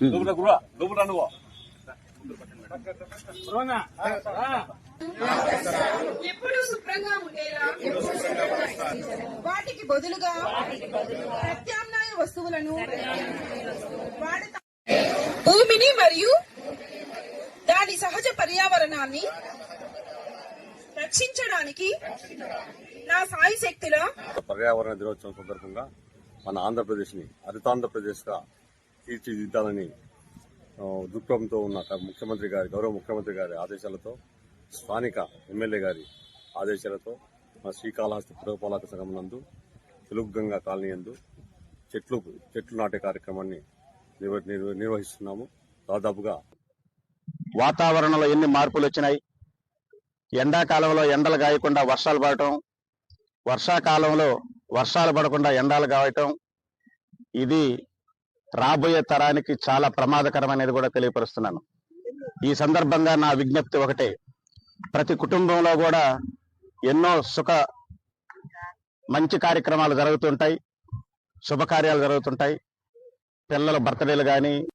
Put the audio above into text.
లోపల లోపల ఎప్పుడు శుభ్రంగా ఉండేలా? వాటికి బదులుగా ప్రత్యామ్నాయ వస్తువులను వాడతా భూమిని మరియు దాని సహజ పర్యావరణాన్ని రక్షించడానికి నా సాయి శక్తిలో పర్యావరణ దినోత్సవం సందర్భంగా మన ఆంధ్రప్రదేశ్ని హరితాంధ్రప్రదేశ్గా తీర్చిదిద్దాలని ఆ, దృక్పథంతో ఉన్న ముఖ్యమంత్రి గారి గౌరవ ముఖ్యమంత్రి గారి ఆదేశాలతో స్థానిక ఎమ్మెల్యే గారి ఆదేశాలతో మా శ్రీకాళహస్తి పురపాలక సంఘం నందు తెలుగు గంగా కాలనీ ఎందు చెట్లు చెట్లు నాటే కార్యక్రమాన్ని నిర్వహిస్తున్నాము. దాదాపుగా వాతావరణంలో ఎన్ని మార్పులు వచ్చినాయి? ఎండాకాలంలో ఎండలు గాయకుండా వర్షాలు పడటం వర్షాకాలంలో వర్షాలు పడకుండా ఎండలు కావటం ఇది రాబోయే తరానికి చాలా ప్రమాదకరమనేది కూడా తెలియపరుస్తున్నాను. ఈ సందర్భంగా నా విజ్ఞప్తి ఒకటే. ప్రతి కుటుంబంలో కూడా ఎన్నో సుఖ మంచి కార్యక్రమాలు జరుగుతుంటాయి. శుభకార్యాలు జరుగుతుంటాయి. పిల్లల బర్త్డేలు కానీ